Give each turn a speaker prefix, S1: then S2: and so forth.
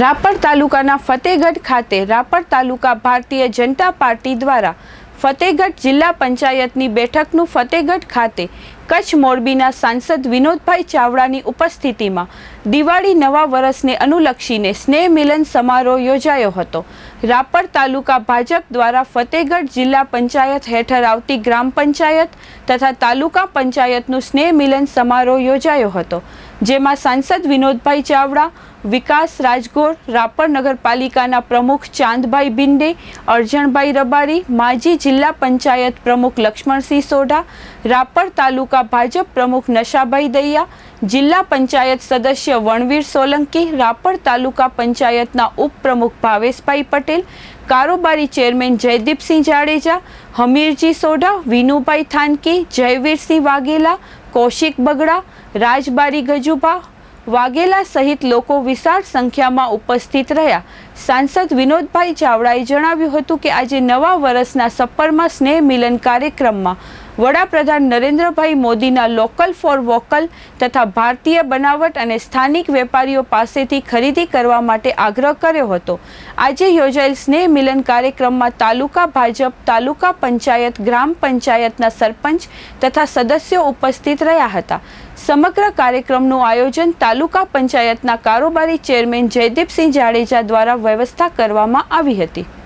S1: રાપર તાલુકાના ફતેહગઢ ખાતે રાપર તાલુકા ભારતીય જનતા પાર્ટી દ્વારા ફતેહગઢ જિલ્લા પંચાયતની બેઠકનું ફતેહગઢ ખાતે કચ્છ મોરબીના સાંસદ વિનોદભાઈ ચાવડાની ઉપસ્થિતિમાં દિવાળી નવા વર્ષને અનુલક્ષીને સ્નેહ મિલન સમારોહ યોજાયો હતો. રાપર તાલુકા ભાજપ દ્વારા ફતેહગઢ જિલ્લા પંચાયત હેઠળ આવતી ગ્રામ પંચાયત તથા તાલુકા પંચાયતનું સ્નેહ મિલન સમારોહ યોજાયો હતો. જેમાં સાંસદ વિનોદભાઈ ચાવડા, વિકાસ રાજગોર, રાપર નગરપાલિકાના પ્રમુખ ચાંદભાઈ બિંડે અરજણભાઈ રબારી, માજી જિલ્લા પંચાયત પ્રમુખ લક્ષ્મણસિંહ સોઢા, રાપર તાલુકા ભાજપ પ્રમુખ નશાભાઈ દૈયા, જિલ્લા પંચાયત સદસ્ય વણવીર સોલંકી, રાપર તાલુકા પંચાયતના ઉપપ્રમુખ ભાવેશભાઈ પટેલ, કારોબારી ચેરમેન જયદીપસિંહ જાડેજા, હમીરજી સોઢા, વિનુભાઈ થાનકી, જયવીરસિંહ વાઘેલા કૌશિક બગડા રાજબારી ગજુભા વાઘેલા સહિત લોકો વિશાળ સંખ્યામાં ઉપસ્થિત રહ્યા. સાંસદ વિનોદભાઈ ચાવડાએ જણાવ્યું હતું કે આજે નવા વર્ષના સપ્પરમાં સ્નેહ મિલન કાર્યક્રમમાં વડાપ્રધાન નરેન્દ્રભાઈ મોદીના લોકલ ફોર વોકલ તથા ભારતીય બનાવટ અને સ્થાનિક વેપારીઓ પાસેથી ખરીદી કરવા માટે આગ્રહ કર્યો હતો. આજે યોજાયેલ સ્નેહ મિલન કાર્યક્રમમાં તાલુકા ભાજપ, તાલુકા પંચાયત, ગ્રામ પંચાયતના સરપંચ તથા સદસ્યો ઉપસ્થિત રહ્યા હતા. સમગ્ર કાર્યક્રમનું આયોજન તાલુકા પંચાયતના કારોબારી ચેરમેન જયદીપસિંહ જાડેજા દ્વારા વ્યવસ્થા કરવામાં આવી હતી.